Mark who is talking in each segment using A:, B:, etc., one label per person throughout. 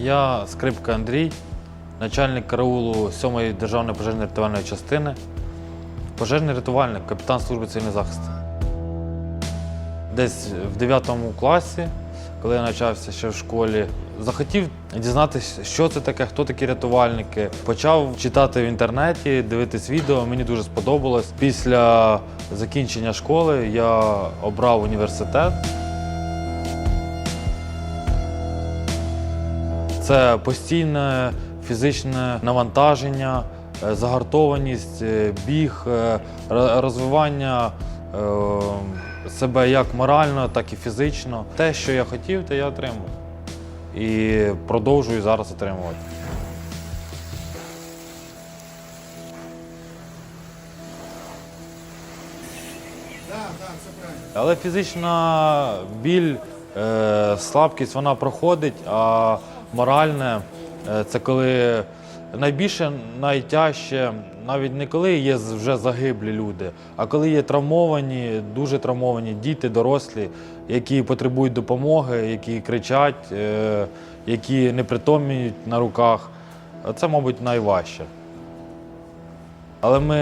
A: Я скрипка Андрій, начальник караулу 7-ї державної пожежної рятувальної частини, пожежний рятувальник, капітан служби цивільного захисту. Десь в 9 класі, коли я навчався ще в школі, захотів дізнатися, що це таке, хто такі рятувальники. Почав читати в інтернеті, дивитись відео. Мені дуже сподобалось. Після закінчення школи я обрав університет. Це постійне фізичне навантаження, е, загартованість, е, біг, е, розвивання себе як морально, так і фізично. Те, що я хотів, те я отримав. І продовжую зараз отримувати. Але фізична біль, слабкість вона проходить, а моральне е, це коли найбільше, найтяжче, навіть не коли є вже загиблі люди, а коли є травмовані, дуже травмовані діти, дорослі, які потребують допомоги, які кричать, е, які непритомніють на руках. Це, мабуть, найважче. Але ми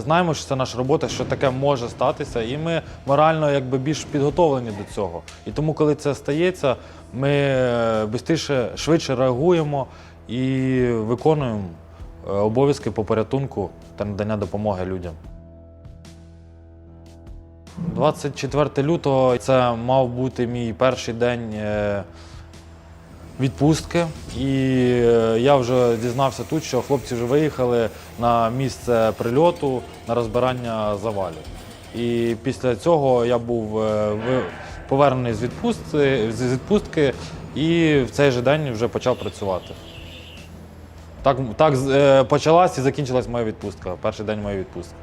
A: знаємо, що це наша робота, що таке може статися, і ми морально якби більш підготовлені до цього. І тому, коли це стається, ми швидше, швидше реагуємо і виконуємо е, обов'язки по порятунку та надання допомоги людям. 24 лютого це мав бути мій перший день е, відпустки. І е, я вже дізнався тут, що хлопці вже виїхали на місце прильоту на розбирання завалів. І після цього я був е, повернений з відпустки, з відпустки і в цей же день вже почав працювати. Так, так е, почалась і закінчилась моя відпустка, перший день моєї відпустки.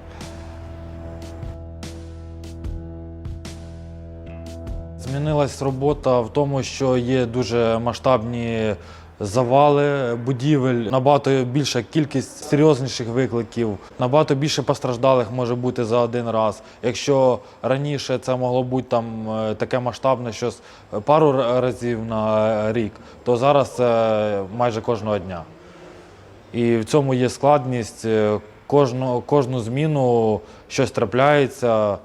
A: Змінилась робота в тому, що є дуже масштабні завали будівель, набагато більша кількість серйозніших викликів, набагато більше постраждалих може бути за один раз. Якщо раніше це могло бути там е, таке масштабне щось пару разів на рік, то зараз це майже кожного дня. І в цьому є складність. Е, Кожну, кожну зміну щось трапляється,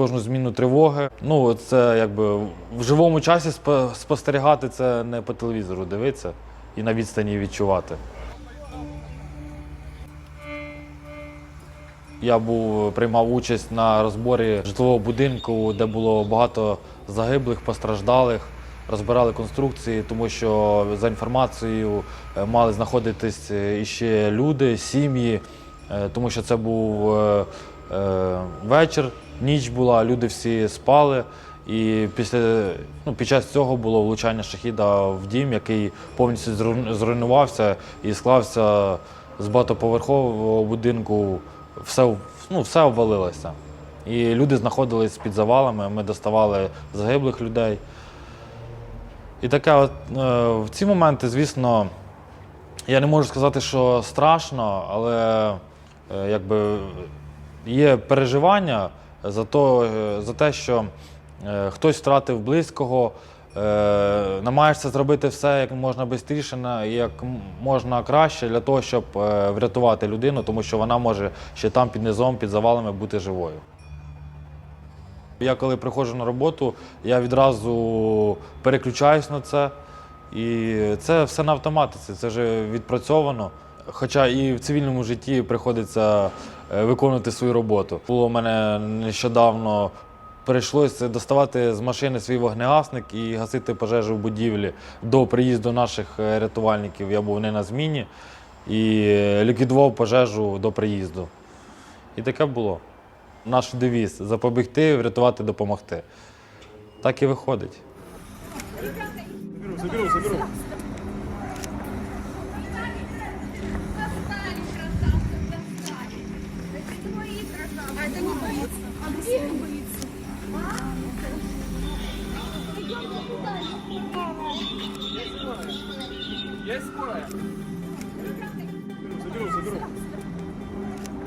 A: кожну зміну тривоги. Ну, це якби в живому часі спо- спостерігати це не по телевізору дивитися і на відстані відчувати. Я був, приймав участь на розборі житлового будинку, де було багато загиблих, постраждалих. Розбирали конструкції, тому що за інформацією е, мали знаходитись е, іще люди, сім'ї, е, тому що це був вечір, ніч була, люди всі спали. І після, ну, під час цього було влучання шахіда в дім, який повністю зруйнувався і склався з багатоповерхового будинку. Все, ну, все обвалилося. І люди знаходились під завалами, ми доставали загиблих людей. І таке, от, е, в ці моменти, звісно, я не можу сказати, що страшно, але е, якби є переживання за, то, е, за те, що е, хтось втратив близького, е, намагаєшся зробити все як можна швидше, як можна краще для того, щоб врятувати людину, тому що вона може ще там під низом, під завалами бути живою. Я коли приходжу на роботу, я відразу переключаюсь на це. І це все на автоматиці, це вже відпрацьовано. Хоча і в цивільному житті приходиться е, виконувати свою роботу. Було в мене нещодавно прийшлося доставати з машини свій вогнегасник і гасити пожежу в будівлі до приїзду наших е, рятувальників. Я був не на зміні і е, ліквідував пожежу до приїзду. І таке було. Наш девіз запобігти, врятувати, допомогти. Так і виходить.
B: А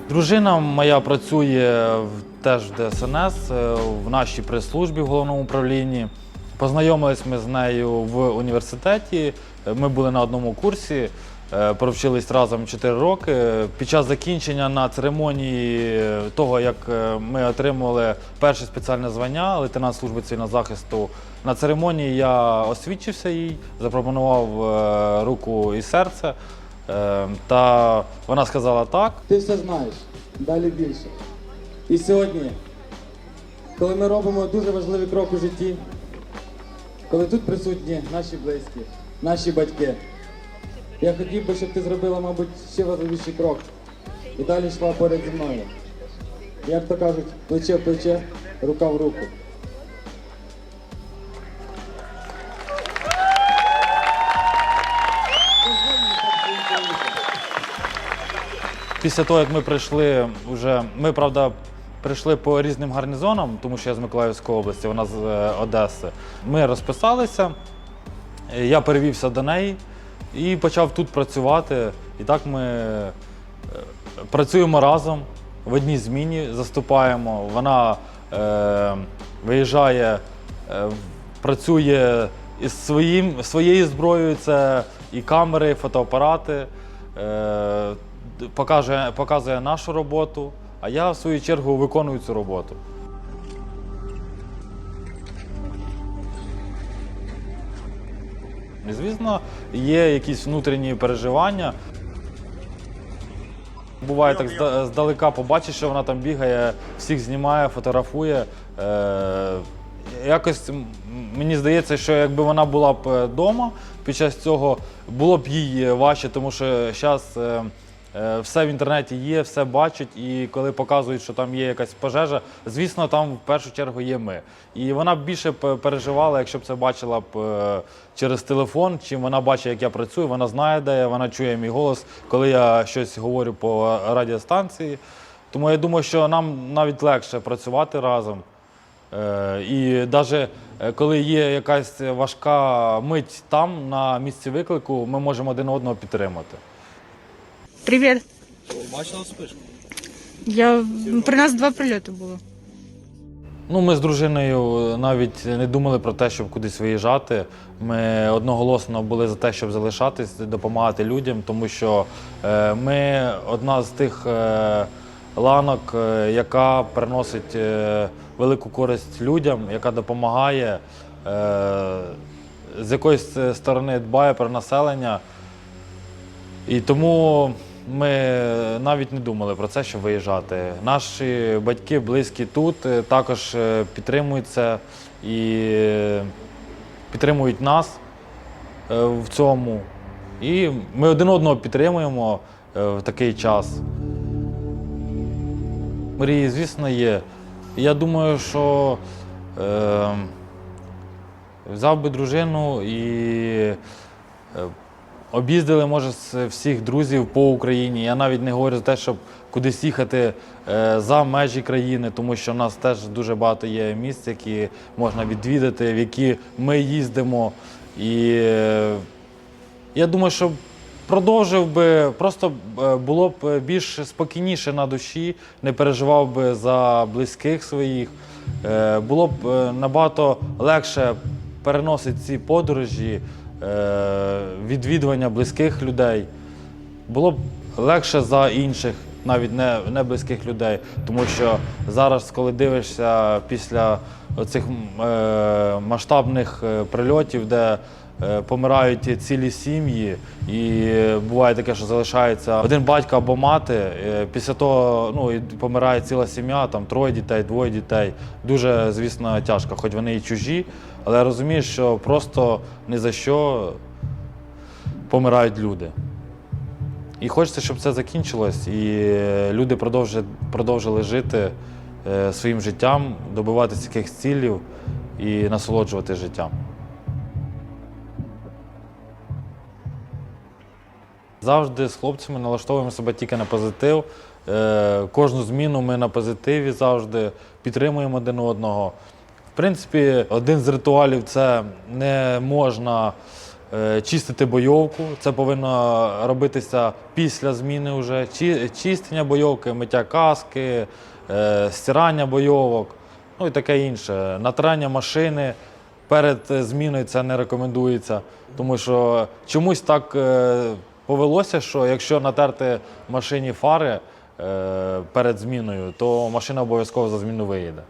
A: Дружина моя працює теж в ДСНС, е, в нашій прес-службі в головному управлінні. Познайомились ми з нею в університеті. Ми були на одному курсі, е, провчились разом 4 роки. Під час закінчення на церемонії того, як е, ми отримували перше спеціальне звання лейтенант служби цивільного захисту, на церемонії я освідчився їй, запропонував е, руку і серце. Е, Та вона сказала так.
C: Ти все знаєш, далі більше. І сьогодні, коли ми робимо дуже важливий крок у житті, коли тут присутні наші близькі, наші батьки, я хотів би, щоб ти зробила, мабуть, ще важливіший крок і далі йшла поряд зі мною. Як то кажуть, плече в плече, рука в руку.
A: Після того, як ми прийшли, вже ми правда прийшли по різним гарнізонам, тому що я з Миколаївської області, вона з е, Одеси. Ми розписалися, я перевівся до неї і почав тут працювати. І так ми е, працюємо разом в одній зміні, заступаємо. Вона е, виїжджає, е, працює із своїм, своєю зброєю, це і камери, і фотоапарати. Е, показує, показує нашу роботу, а я в свою чергу виконую цю роботу. І, звісно, є якісь внутрішні переживання. Буває так здалека побачиш, що вона там бігає, всіх знімає, фотографує. Е, якось мені здається, що якби вона була б вдома під час цього, було б їй важче, тому що зараз все в інтернеті є, все бачать, і коли показують, що там є якась пожежа, звісно, там в першу чергу є ми. І вона б більше переживала, якщо б це бачила б е, через телефон, чим вона бачить, як я працюю, вона знає, де я, вона чує мій голос, коли я щось говорю по радіостанції. Тому я думаю, що нам навіть легше працювати разом. Е, І навіть коли є якась важка мить там, на місці виклику, ми можемо один одного підтримати.
D: Привіт.
E: Бачила спишку?
D: Я при нас два прильоти було.
A: Ну, ми з дружиною навіть не думали про те, щоб кудись виїжджати. Ми одноголосно були за те, щоб залишатись, допомагати людям, тому що е, ми одна з тих е, ланок, е, яка приносить е, велику користь людям, яка допомагає, е, з якоїсь сторони дбає про населення. І тому ми навіть не думали про це, щоб виїжджати. Наші батьки, близькі тут е, також е, підтримують це і підтримують нас в цьому. І ми один одного підтримуємо в такий час. Мрії, звісно, є. Я думаю, що е, взяв би дружину і е, об'їздили, може, з всіх друзів по Україні. Я навіть не говорю за те, щоб кудись їхати е, за межі країни, тому що в нас теж дуже багато є місць, які можна відвідати, в які ми їздимо. І е, я думаю, що продовжив би, просто е, було б більш спокійніше на душі, не переживав би за близьких своїх. Е, Було б е, набагато легше переносити ці подорожі, е, відвідування близьких людей. Було б легше за інших, навіть не, не близьких людей. Тому що зараз, коли дивишся після цих масштабних е, прильотів, де е, помирають цілі сім'ї, і е, буває таке, що залишається один батько або мати. е, Після того ну, і помирає ціла сім'я, там троє дітей, двоє дітей. Дуже, звісно, тяжко, хоч вони і чужі, але розумієш, що просто ні за що помирають люди. І хочеться, щоб це закінчилось, і е, люди продовжили, продовжили жити е, своїм життям, добиватися якихось цілів і насолоджувати життям. Завжди з хлопцями налаштовуємо себе тільки на позитив. Е, Кожну зміну ми на позитиві завжди підтримуємо один одного. В принципі, один з ритуалів це не можна е, чистити бойовку. Це повинно робитися після зміни вже. Чистення бойовки, миття каски, е, стирання бойовок, ну і таке інше. Натирання машини перед зміною це не рекомендується, тому що чомусь так повелося, що якщо натерти машині фари е, перед зміною, то машина обов'язково за зміну виїде.